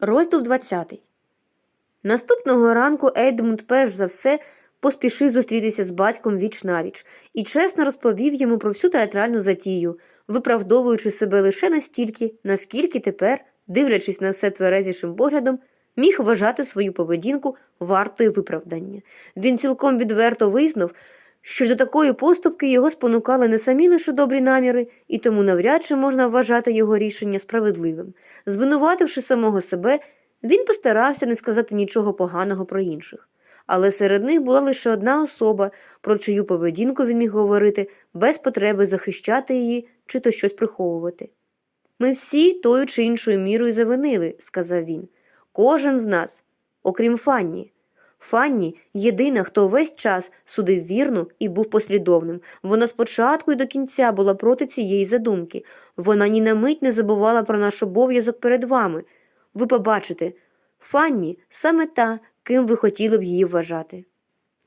Розділ 20. Наступного ранку Едмунд перш за все поспішив зустрітися з батьком віч навіч і чесно розповів йому про всю театральну затію, виправдовуючи себе лише настільки, наскільки тепер, дивлячись на все тверезішим поглядом, міг вважати свою поведінку вартою виправдання. Він цілком відверто визнав, що до такої поступки його спонукали не самі лише добрі наміри, і тому навряд чи можна вважати його рішення справедливим. Звинувативши самого себе, він постарався не сказати нічого поганого про інших. Але серед них була лише одна особа, про чию поведінку він міг говорити без потреби захищати її чи то щось приховувати. Ми всі тою чи іншою мірою завинили, сказав він. Кожен з нас, окрім Фанні. Фанні єдина, хто весь час судив вірно і був послідовним. Вона спочатку і до кінця була проти цієї задумки. Вона ні на мить не забувала про наш обов'язок перед вами. Ви побачите, Фанні саме та, ким ви хотіли б її вважати.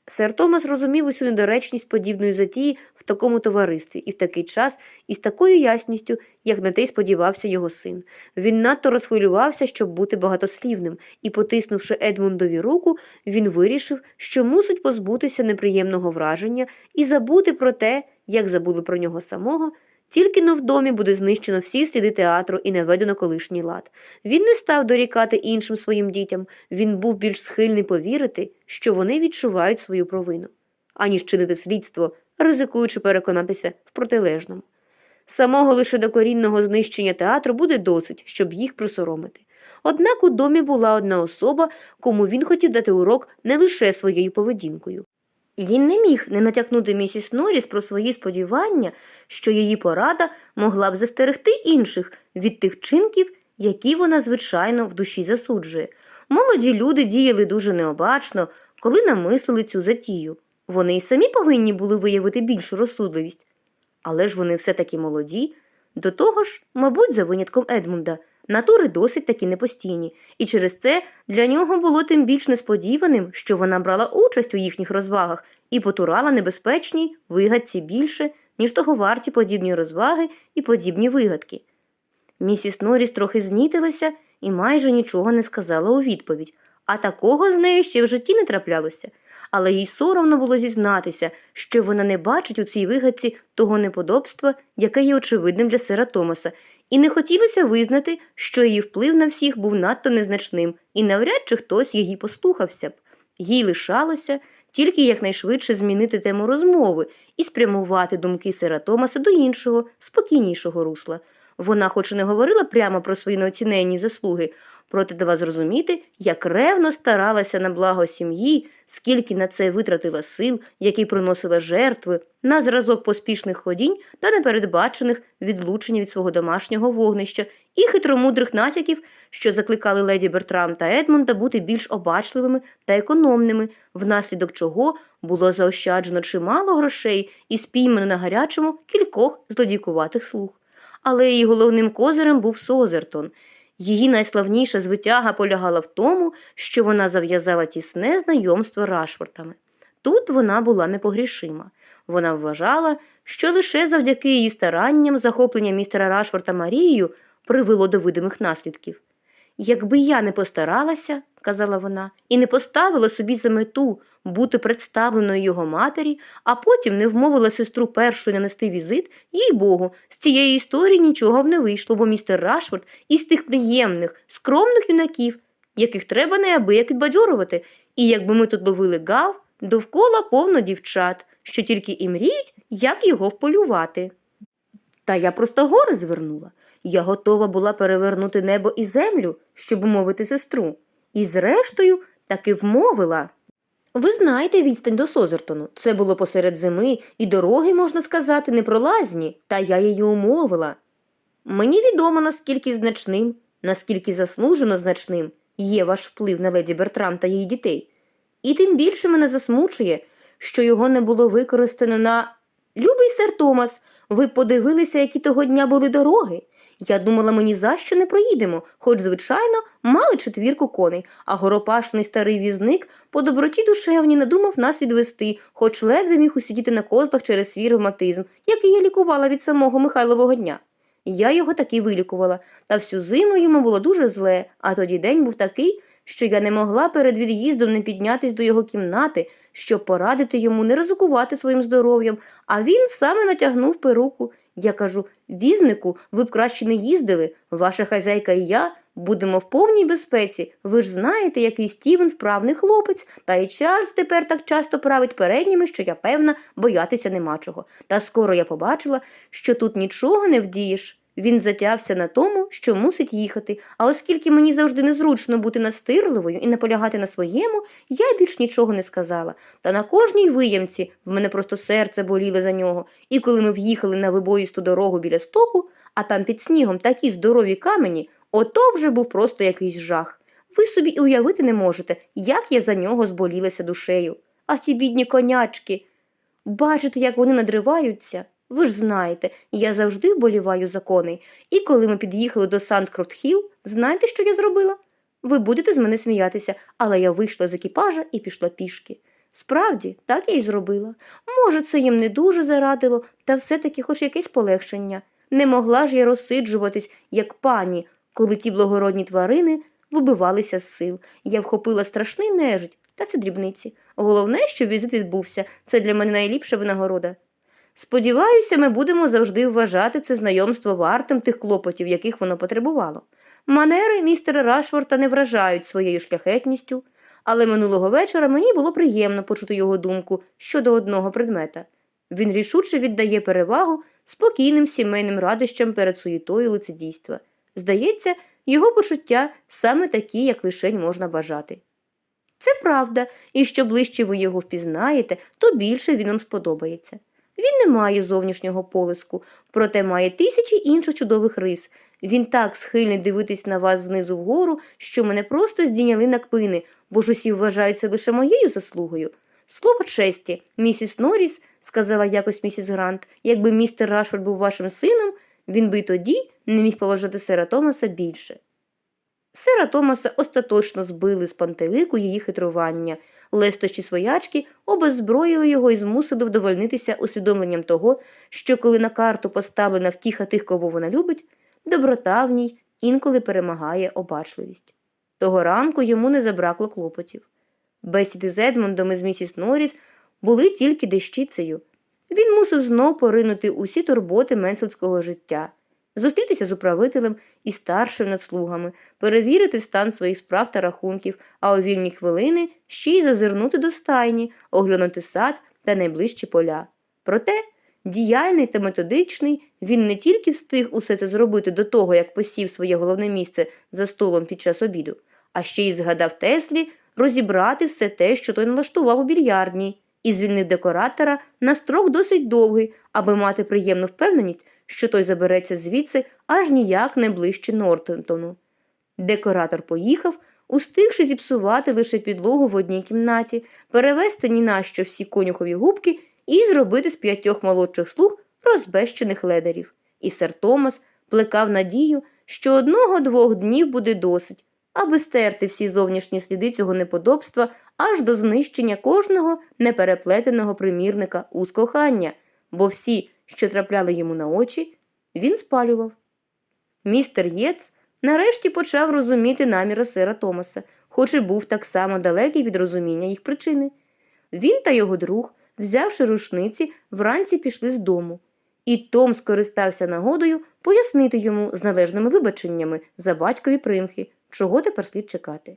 Сер Томас розумів усю недоречність подібної затії в такому товаристві і в такий час і з такою ясністю, як на те й сподівався його син. Він надто розхвилювався, щоб бути багатослівним, і, потиснувши Едмундові руку, він вирішив, що мусить позбутися неприємного враження і забути про те, як забули про нього самого, тільки но в домі буде знищено всі сліди театру і наведено колишній лад. Він не став дорікати іншим своїм дітям, він був більш схильний повірити, що вони відчувають свою провину, аніж чинити слідство, ризикуючи переконатися в протилежному. Самого лише докорінного знищення театру буде досить, щоб їх присоромити. Однак у домі була одна особа, кому він хотів дати урок не лише своєю поведінкою. Він не міг не натякнути місіс Норріс про свої сподівання, що її порада могла б застерегти інших від тих вчинків, які вона, звичайно, в душі засуджує. Молоді люди діяли дуже необачно, коли намислили цю затію. Вони й самі повинні були виявити більшу розсудливість. Але ж вони все таки молоді. До того ж, мабуть, за винятком Едмунда, натури досить таки непостійні, і через це для нього було тим більш несподіваним, що вона брала участь у їхніх розвагах і потурала небезпечній вигадці більше, ніж того варті подібні розваги і подібні вигадки. Місіс Норріс трохи знітилася і майже нічого не сказала у відповідь, а такого з нею ще в житті не траплялося. Але їй соромно було зізнатися, що вона не бачить у цій вигадці того неподобства, яке є очевидним для сера Томаса, і не хотілося визнати, що її вплив на всіх був надто незначним, і навряд чи хтось її послухався б. Їй лишалося тільки якнайшвидше змінити тему розмови і спрямувати думки сера Томаса до іншого, спокійнішого русла. Вона, хоч і не говорила прямо про свої неоціненні заслуги, проте дала зрозуміти, як ревно старалася на благо сім'ї, скільки на це витратила сил, які приносила жертви, на зразок поспішних ходінь та непередбачених відлучень від свого домашнього вогнища і хитромудрих натяків, що закликали леді Бертрам та Едмунда бути більш обачливими та економними, внаслідок чого було заощаджено чимало грошей і спіймано на гарячому кількох злодійкуватих слуг. Але її головним козирем був Созертон. Її найславніша звитяга полягала в тому, що вона зав'язала тісне знайомство Рашфортами. Тут вона була непогрішима. Вона вважала, що лише завдяки її старанням захоплення містера Рашфорта Марією привело до видимих наслідків. Якби я не постаралася, казала вона, і не поставила собі за мету бути представленою його матері, а потім не вмовила сестру першою нанести візит, їй богу, з цієї історії нічого б не вийшло, бо містер Рашфорд із тих приємних, скромних юнаків, яких треба неабияк підбадьорувати, і якби ми тут ловили гав, довкола повно дівчат, що тільки і мріють, як його вполювати. Та я просто гори звернула. Я готова була перевернути небо і землю, щоб умовити сестру. І зрештою таки вмовила. Ви знаєте відстань до Созертону. Це було посеред зими, і дороги, можна сказати, непролазні, та я її умовила. Мені відомо, наскільки значним, наскільки заслужено значним є ваш вплив на леді Бертрам та її дітей. І тим більше мене засмучує, що його не було використано на. Любий сер Томас, ви подивилися, які того дня були дороги. Я думала, ми ні за що не проїдемо, хоч, звичайно, мали четвірку коней, а горопашний старий візник по доброті душевній надумав нас відвести, хоч ледве міг усидіти на козлах через свій ревматизм, який я лікувала від самого Михайлового дня. Я його таки вилікувала, та всю зиму йому було дуже зле, а тоді день був такий, що я не могла перед від'їздом не піднятись до його кімнати, щоб порадити йому не ризикувати своїм здоров'ям, а він саме натягнув перуку. Я кажу візнику, ви б краще не їздили. Ваша хазяйка і я будемо в повній безпеці. Ви ж знаєте, який Стівен вправний хлопець, та й Чарльз тепер так часто править передніми, що я певна, боятися нема чого. Та скоро я побачила, що тут нічого не вдієш. Він затявся на тому, що мусить їхати, а оскільки мені завжди незручно бути настирливою і наполягати на своєму, я більш нічого не сказала. Та на кожній виямці в мене просто серце боліло за нього. І коли ми в'їхали на вибоїсту дорогу біля стоку, а там під снігом такі здорові камені, ото вже був просто якийсь жах. Ви собі і уявити не можете, як я за нього зболілася душею. А ті бідні конячки. Бачите, як вони надриваються? Ви ж знаєте, я завжди вболіваю за коней. І коли ми під'їхали до Санткрофт-Хілл, знаєте, що я зробила? Ви будете з мене сміятися, але я вийшла з екіпажа і пішла пішки. Справді, так я й зробила. Може, це їм не дуже зарадило, та все-таки хоч якесь полегшення. Не могла ж я розсиджуватись, як пані, коли ті благородні тварини вибивалися з сил. Я вхопила страшний нежить, та це дрібниці. Головне, що візит відбувся, це для мене найліпша винагорода. Сподіваюся, ми будемо завжди вважати це знайомство вартим тих клопотів, яких воно потребувало. Манери містера Рашфорта не вражають своєю шляхетністю, але минулого вечора мені було приємно почути його думку щодо одного предмета. Він рішуче віддає перевагу спокійним сімейним радощам перед суєтою лицедійства. Здається, його почуття саме такі, як лишень можна бажати. Це правда, і що ближче ви його впізнаєте, то більше він вам сподобається. Він не має зовнішнього полиску, проте має тисячі інших чудових рис. Він так схильний дивитись на вас знизу вгору, що мене просто здійняли на кпини, бо ж усі вважають це лише моєю заслугою. Слово честі, місіс Норріс, сказала якось місіс Грант, якби містер Рашфорд був вашим сином, він би тоді не міг поважати сера Томаса більше. Сера Томаса остаточно збили з пантелику її хитрування. Лестощі своячки обеззброїли його і змусили вдовольнитися усвідомленням того, що коли на карту поставлена втіха тих, кого вона любить, доброта в ній інколи перемагає обачливість. Того ранку йому не забракло клопотів. Бесіди з Едмондом і з місіс Норріс були тільки дещицею. Він мусив знов поринути усі турботи менсельського життя, зустрітися з управителем і старшим над слугами, перевірити стан своїх справ та рахунків, а у вільні хвилини ще й зазирнути до стайні, оглянути сад та найближчі поля. Проте, діяльний та методичний, він не тільки встиг усе це зробити до того, як посів своє головне місце за столом під час обіду, а ще й згадав Теслі розібрати все те, що той налаштував у більярдній, і звільнив декоратора на строк досить довгий, аби мати приємну впевненість, що той забереться звідси аж ніяк не ближче Нортентону. Декоратор поїхав, устигши зіпсувати лише підлогу в одній кімнаті, перевести ні на що всі конюхові губки і зробити з п'ятьох молодших слуг розбещених ледерів. І сер Томас плекав надію, що одного-двох днів буде досить, аби стерти всі зовнішні сліди цього неподобства аж до знищення кожного непереплетеного примірника уз кохання, бо всі, що трапляли йому на очі, він спалював. Містер Єц нарешті почав розуміти наміри сера Томаса, хоч і був так само далекий від розуміння їх причини. Він та його друг, взявши рушниці, вранці пішли з дому, і Том скористався нагодою пояснити йому з належними вибаченнями за батькові примхи, чого тепер слід чекати.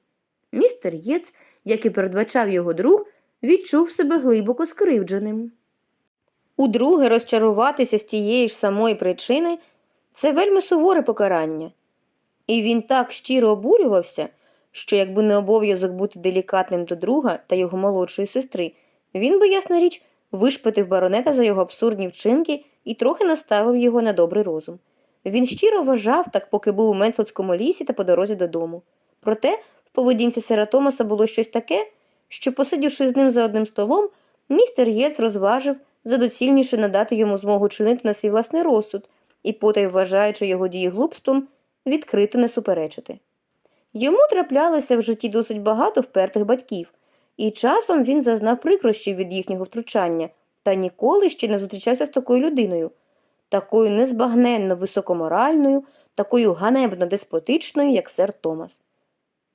Містер Єц, як і передбачав його друг, відчув себе глибоко скривдженим. Удруге розчаруватися з тієї ж самої причини це вельми суворе покарання. І він так щиро обурювався, що якби не обов'язок бути делікатним до друга та його молодшої сестри, він би, ясна річ, вишпитив баронета за його абсурдні вчинки і трохи наставив його на добрий розум. Він щиро вважав так, поки був у Менселському лісі та по дорозі додому. Проте в поведінці сера Томаса було щось таке, що, посидівши з ним за одним столом, містер Єц розважив за доцільніше надати йому змогу чинити на свій власний розсуд і, потай вважаючи його дії глупством, відкрито не суперечити. Йому траплялося в житті досить багато впертих батьків, і часом він зазнав прикрощів від їхнього втручання та ніколи ще не зустрічався з такою людиною. такою незбагненно високоморальною, такою ганебно деспотичною, як сер Томас.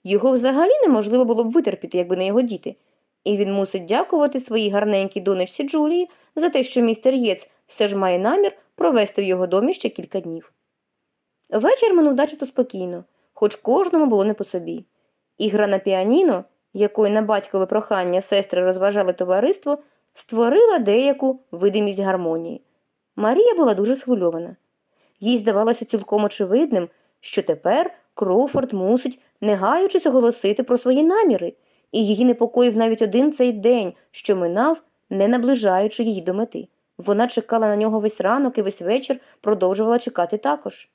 Його взагалі неможливо було б витерпіти, якби не його діти, і він мусить дякувати своїй гарненькій донечці Джулії за те, що містер Єц все ж має намір провести в його домі ще кілька днів. Вечір минув начебто спокійно, хоч кожному було не по собі. Ігра на піаніно, якою на батькове прохання сестри розважали товариство, створила деяку видимість гармонії. Марія була дуже схвильована. Їй здавалося цілком очевидним, що тепер Кроуфорд мусить, не гаючись, оголосити про свої наміри, і її непокоїв навіть один цей день, що минав, не наближаючи її до мети. Вона чекала на нього весь ранок і весь вечір продовжувала чекати також.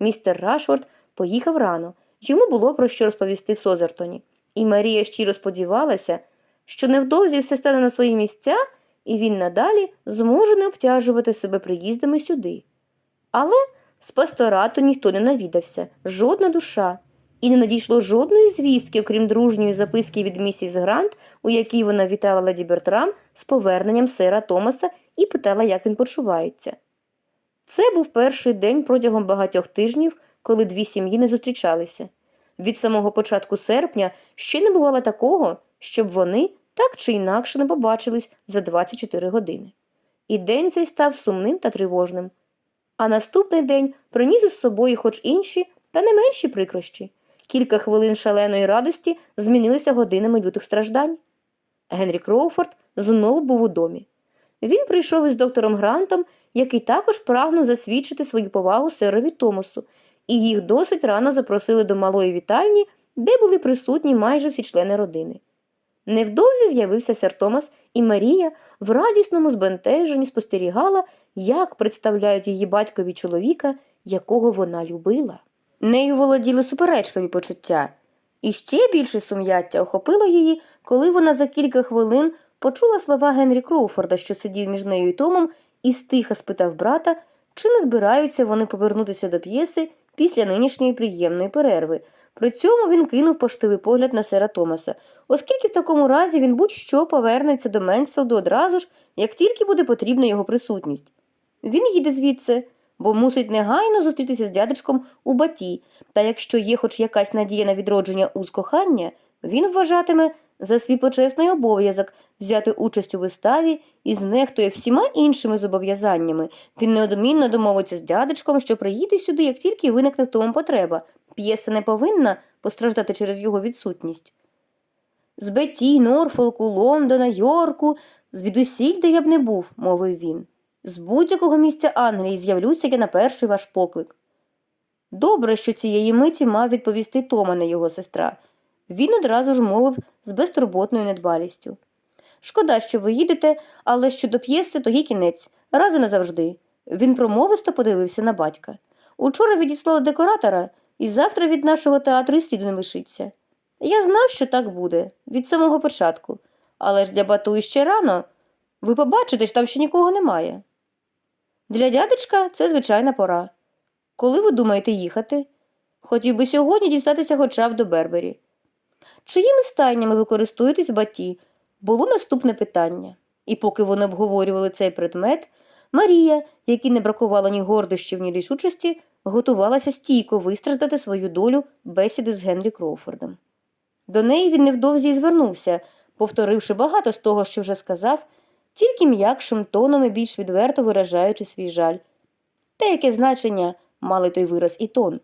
Містер Рашфорд поїхав рано, йому було про що розповісти в Созертоні, і Марія щиро сподівалася, що невдовзі все стане на свої місця, і він надалі зможе не обтяжувати себе приїздами сюди. Але з пасторату ніхто не навідався, жодна душа, і не надійшло жодної звістки, окрім дружньої записки від місіс Грант, у якій вона вітала леді Бертрам з поверненням сера Томаса і питала, як він почувається. Це був перший день протягом багатьох тижнів, коли дві сім'ї не зустрічалися. Від самого початку серпня ще не бувало такого, щоб вони так чи інакше не побачились за 24 години. І день цей став сумним та тривожним. А наступний день приніс із собою хоч інші, та не менші прикрощі. Кілька хвилин шаленої радості змінилися годинами лютих страждань. Генрі Кроуфорд знову був у домі. Він прийшов із доктором Грантом, який також прагнув засвідчити свою повагу серові Томасу, і їх досить рано запросили до малої вітальні, де були присутні майже всі члени родини. Невдовзі з'явився сер Томас, і Марія в радісному збентеженні спостерігала, як представляють її батькові чоловіка, якого вона любила. Нею володіли суперечливі почуття, і ще більше сум'яття охопило її, коли вона за кілька хвилин почула слова Генрі Кроуфорда, що сидів між нею і Томом, і стиха спитав брата, чи не збираються вони повернутися до п'єси після нинішньої приємної перерви. При цьому він кинув поштивий погляд на сера Томаса, оскільки в такому разі він будь-що повернеться до Менсфілду одразу ж, як тільки буде потрібна його присутність. Він їде звідси, бо мусить негайно зустрітися з дядечком у баті, та якщо є хоч якась надія на відродження уз кохання, він вважатиме за свій почесний обов'язок взяти участь у виставі і знехтує всіма іншими зобов'язаннями. Він неодмінно домовиться з дядечком, що приїде сюди, як тільки виникне в тому потреба. П'єса не повинна постраждати через його відсутність. З Бетті, Норфолку, Лондона, Йорку, звідусіль, де я б не був, мовив він. З будь-якого місця Англії з'явлюся я на перший ваш поклик. Добре, що цієї миті мав відповісти Тома, не його сестра. Він одразу ж мовив з безтурботною недбалістю. Шкода, що ви їдете, але щодо п'єси, то є кінець, раз і назавжди. Він промовисто подивився на батька. Учора відіслали декоратора, і завтра від нашого театру і сліду не лишиться. Я знав, що так буде, від самого початку, але ж для бату іще рано. Ви побачите, що там ще нікого немає. Для дядечка це звичайна пора. Коли ви думаєте їхати? Хотів би сьогодні дістатися хоча б до Бербері. Чиїми стайнями ви користуєтесь в баті? Було наступне питання. І поки вони обговорювали цей предмет, Марія, якій не бракувало ні гордощів, ні рішучості, готувалася стійко вистраждати свою долю бесіди з Генрі Кроуфордом. До неї він невдовзі й звернувся, повторивши багато з того, що вже сказав, тільки м'якшим тоном і більш відверто виражаючи свій жаль. Та яке значення мали той вираз і тон.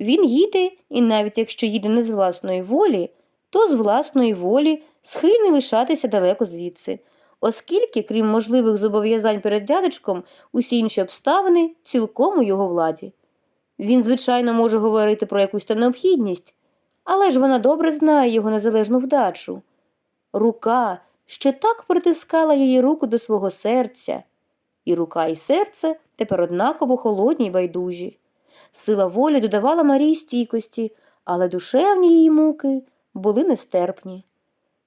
Він їде, і навіть якщо їде не з власної волі, то з власної волі схильний лишатися далеко звідси, оскільки, крім можливих зобов'язань перед дядечком, усі інші обставини цілком у його владі. Він, звичайно, може говорити про якусь там необхідність, але ж вона добре знає його незалежну вдачу. Рука, що так притискала її руку до свого серця, і рука, і серце тепер однаково холодні й байдужі. Сила волі додавала Марії стійкості, але душевні її муки були нестерпні.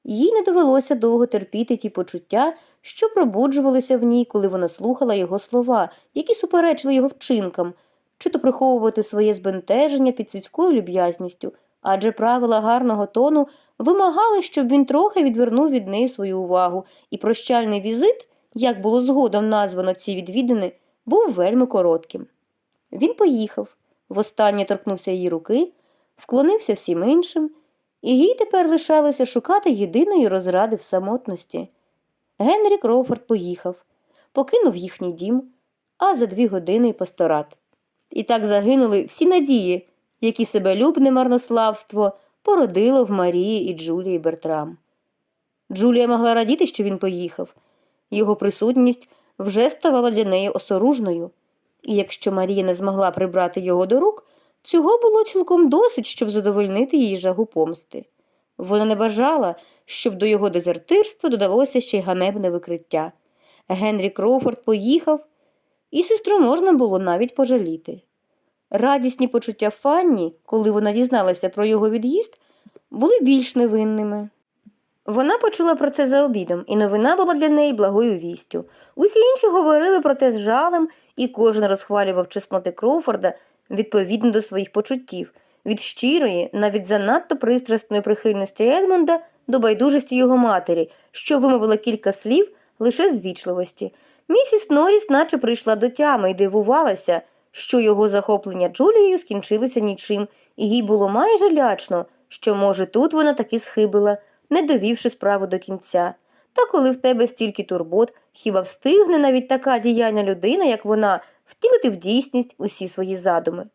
Їй не довелося довго терпіти ті почуття, що пробуджувалися в ній, коли вона слухала його слова, які суперечили його вчинкам, чи то приховувати своє збентеження під світською люб'язністю, адже правила гарного тону вимагали, щоб він трохи відвернув від неї свою увагу, і прощальний візит, як було згодом названо ці відвідини, був вельми коротким. Він поїхав, востаннє торкнувся її руки, вклонився всім іншим, і їй тепер лишалося шукати єдиної розради в самотності. Генрі Кроуфорд поїхав, покинув їхній дім, а за дві години й пасторат. І так загинули всі надії, які себелюбне марнославство породило в Марії і Джулії Бертрам. Джулія могла радіти, що він поїхав. Його присутність вже ставала для неї осоружною, і якщо Марія не змогла прибрати його до рук, цього було цілком досить, щоб задовольнити її жагу помсти. Вона не бажала, щоб до його дезертирства додалося ще й ганебне викриття. Генрі Кроуфорд поїхав, і сестру можна було навіть пожаліти. Радісні почуття Фанні, коли вона дізналася про його від'їзд, були більш невинними. Вона почула про це за обідом, і новина була для неї благою вістю. Усі інші говорили про те з жалем, і кожен розхвалював чесноти Кроуфорда відповідно до своїх почуттів, від щирої, навіть занадто пристрасної прихильності Едмунда до байдужості його матері, що вимовила кілька слів лише з вічливості. Місіс Норріс наче прийшла до тями і дивувалася, що його захоплення Джулією скінчилося нічим, і їй було майже лячно, що, може, тут вона таки схибила, не довівши справу до кінця. Та коли в тебе стільки турбот, хіба встигне навіть така діяльна людина, як вона, втілити в дійсність усі свої задуми?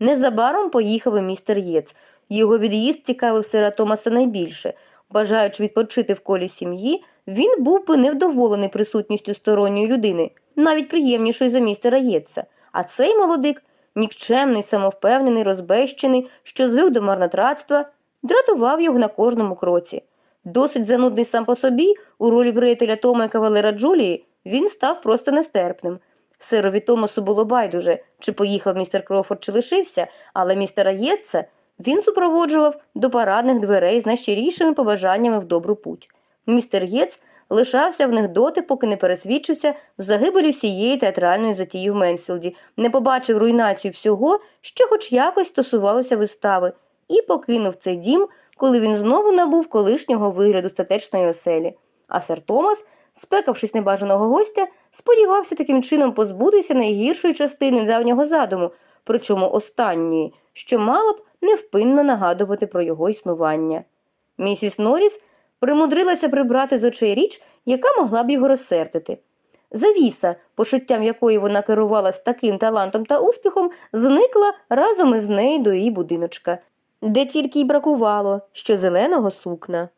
Незабаром поїхав і містер Єц. Його від'їзд цікавив сера Томаса найбільше. Бажаючи відпочити в колі сім'ї, він був би невдоволений присутністю сторонньої людини, навіть приємнішої за містера Єтса. А цей молодик, нікчемний, самовпевнений, розбещений, що звик до марнотратства, дратував його на кожному кроці. Досить занудний сам по собі, у ролі приятеля Тома і кавалера Джулії, він став просто нестерпним. Сирові Томасу було байдуже, чи поїхав містер Крофорд, чи лишився, але містера Єтса він супроводжував до парадних дверей з найщирішими побажаннями в добру путь. Містер Єц лишався в них доти, поки не пересвідчився в загибелі всієї театральної затії в Менсфілді, не побачив руйнацію всього, що хоч якось стосувалося вистави, і покинув цей дім, коли він знову набув колишнього вигляду статечної оселі. А сер Томас, спекавшись небажаного гостя, сподівався таким чином позбутися найгіршої частини давнього задуму, причому останньої, що мало б невпинно нагадувати про його існування. Місіс Норріс примудрилася прибрати з очей річ, яка могла б його розсердити. Завіса, почуттям якої вона керувала таким талантом та успіхом, зникла разом із нею до її будиночка, де тільки й бракувало що зеленого сукна.